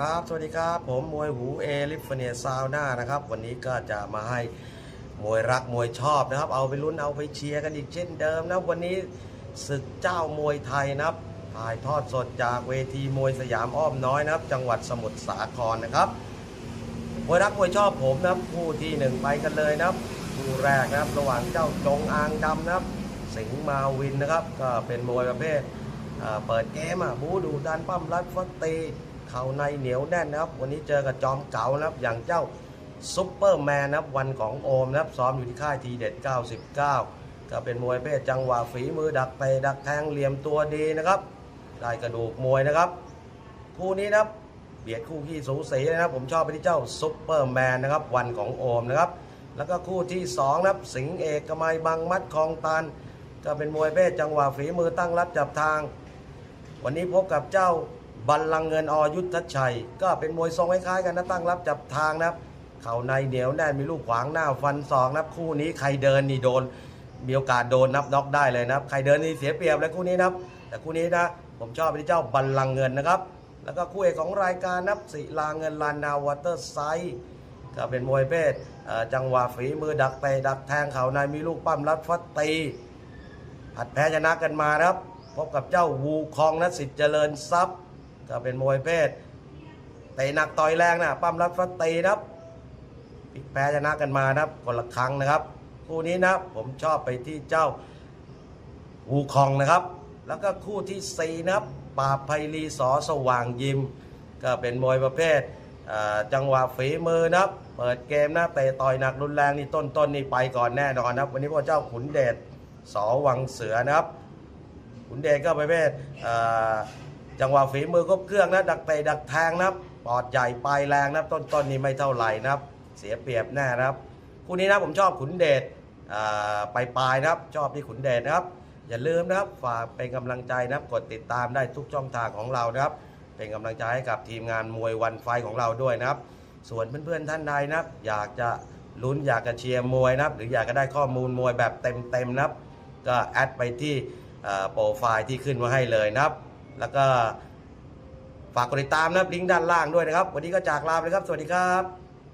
ครับ สวัสดีครับ ผมมวยหูเอลิฟเนียซาวน่านะครับ วันนี้ก็จะมาให้มวยรักมวยชอบนะครับ เอาไปลุ้นเอาไปเชียร์กันอีกเช่นเดิมนะวันนี้ศึกเจ้ามวยไทยนะครับถ่ายทอดสดจากเวทีมวยสยามอ้อมน้อยนะครับ จังหวัดสมุทรสาครนะครับมวยรักมวยชอบผมนะครับคู่ที่หนึ่งไปกันเลยนะครับคู่แรกนะครับ ระหว่างเจ้าจงอางดำนะครับ สิงห์มาวินนะครับ ก็เป็นมวยประเภทเปิดเกมอะบูดูดันปั้มรัดฟัดตี ข่าในเหนียวแน่นนะครับ วันนี้เจอกับจอมเก่านะครับอย่างเจ้าซุปเปอร์แมนนะครับวันของโอมนะครับซ้อมอยู่ที่ค่ายทีเด็ด 99 ก็เป็นมวยเพศจังหวะฝีมือดักเตะดักแทงเหลี่ยมตัวดีนะครับ ได้กระดูกมวยนะครับ คู่นี้นะครับเบียดคู่ขี้สูสีนะครับ ผมชอบไปที่เจ้าซุปเปอร์แมนนะครับวันของโอมนะครับ แล้วก็คู่ที่2นะครับสิงเอกกมัยบางมัดคลองตันก็เป็นมวยเพศจังหวะฝีมือตั้งรับจับทาง วันนี้พบกับเจ้า บัลลังเงินอยุทธชัย ก็เป็นมวยทรงคล้ายๆกันนะตั้งรับจับทางนะครับ เข่าในเหนียวแน่นมีลูกขวางหน้าฟันศอกนะครับคู่นี้ใครเดินนี่โดน มีโอกาสโดนนับน็อกได้เลยนะครับ ใครเดินนี่เสียเปรียบเลยคู่นี้นะครับ แต่คู่นี้นะผมชอบไปที่เจ้าบัลลังเงินนะครับ แล้วก็คู่เอกของรายการนับศิลาเงินลานนาวอเตอร์ไซด์ก็เป็นมวยเพศจังหวะฝีมือดักเตะดักแทงเข่าในมีลูกปั้มรัดฟัดตีผัดแพ้ชนะกันมานะครับ พบกับเจ้าวูคองนัสิทธิ์เจริญทรัพย์ ก็เป็นมวยเพศเตะหนักต่อยแรงนะปั้มรัดฟัดตีนะครับพิกแพ้ชนะกันมานะครับคนละครั้งนะครับ คู่นี้นับผมชอบไปที่เจ้าวูคองนะครับ แล้วก็คู่ที่สี่นะครับปาบไพลีสอสว่างยิม ก็เป็นมวยประเภทจังหวะฝีมือนะครับ เปิดเกมนะเตะต่อยหนักรุนแรงนี่ต้นๆนนี่ไปก่อนแน่นอนนะครับ วันนี้พระเจ้าขุนเดชสอวังเสือนะครับ ขุนเดชก็ประเภท จังหวะฝีมือครบเครื่องนะ ดักเตะดักแทงนะครับปอดใหญ่ปลายแรงนะครับ ต้นๆนนี่ไม่เท่าไหร่นะครับ เสียเปรียบแน่นะครับคู่นี้นะผมชอบขุนเดชปลายปลายนะครับ ชอบที่ขุนเดชนะครับ อย่าลืมนะครับฝากเป็นกำลังใจนะครับกดติดตามได้ทุกช่องทางของเรานะครับ เป็นกำลังใจให้กับทีมงานมวยวันไฟของเราด้วยนะครับ ส่วนเพื่อนๆท่านใดนะครับ อยากจะลุ้นอยากจะเชียร์มวยนะครับ หรืออยากจะได้ข้อมูลมวยแบบเต็มๆนะครับ ก็แอดไปที่โปรไฟล์ที่ขึ้นมาให้เลยนะครับ แล้วก็ฝากกดติดตามนะครับลิงก์ด้านล่างด้วยนะครับ วันนี้ก็จากลาไปครับ สวัสดีครับ